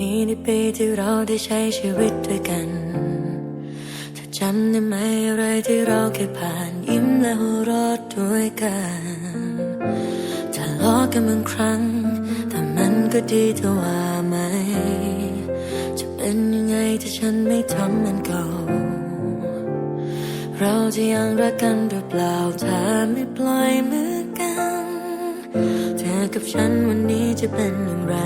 นี้ในปีที่เราได้ใช้ชีวิตด้วยกันเธอจำได้ไหมอะไรที่เราเคยผ่านยิ้มและหัวเราะด้วยกันทะเลาะกันบางครั้ง แต่มันก็ดีเธอว่าไหม จะเป็นยังไงถ้าฉันไม่ทำมันเก่า เราจะยังรักกันหรือเปล่าถ้าไม่ปล่อยมือกัน เธอกับฉันวันนี้จะเป็นอย่างไร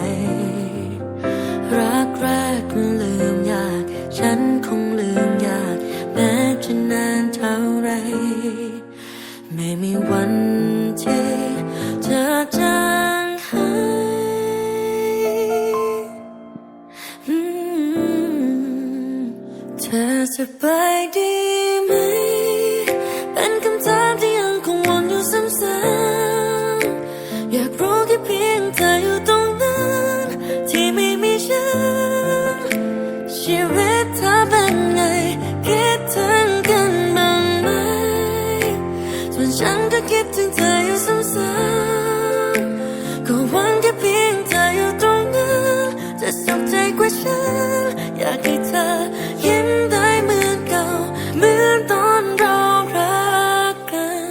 แรกมันลืมยาก ฉันคงลืมยาก แม้จะนานเท่าไร ไม่มีวันที่จะจางหายเธอสบายดีไหม เป็นคำถามที่ยังคงวนอยู่ซ้ำๆอยากรู้แค่เพียงเธออยู่ตรง กว่าฉัน อยากให้เธอยิ้มได้เหมือนเก่า เหมือนตอนเรารักกัน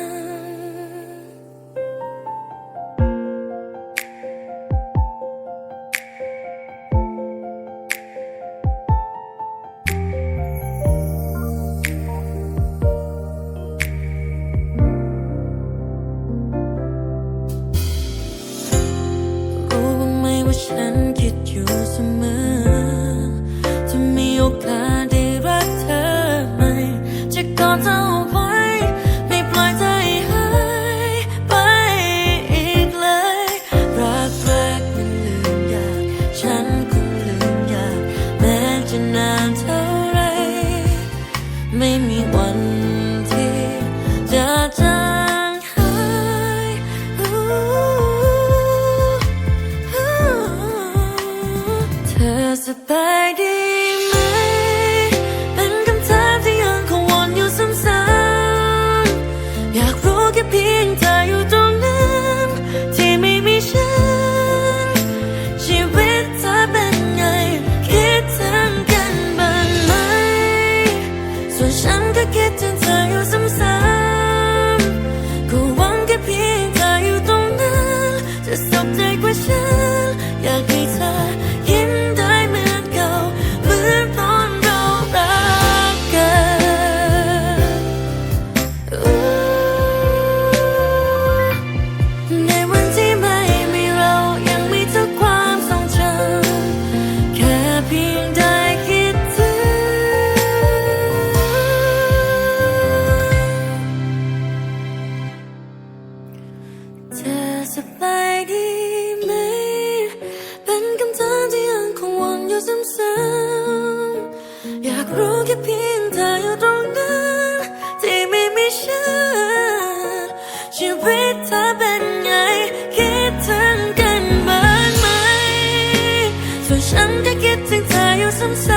รู้บ้างไหมว่าฉันคิดอยู่เสมอานเท่าไร ไม่มีวัน ก็คิดถึงเธออยู่ซ้ำๆก็หวังแค่เพียงเธออยู่ตรงนั้นจะสุขใจกว่าฉัน รู้แค่เพียงเธออยู่ตรงนั้น ที่ไม่มีฉันชีวิตเธอเป็นไง คิดถึงกันบ้างไหมส่วนฉันก็คิดถึงเธออยู่ซ้ำ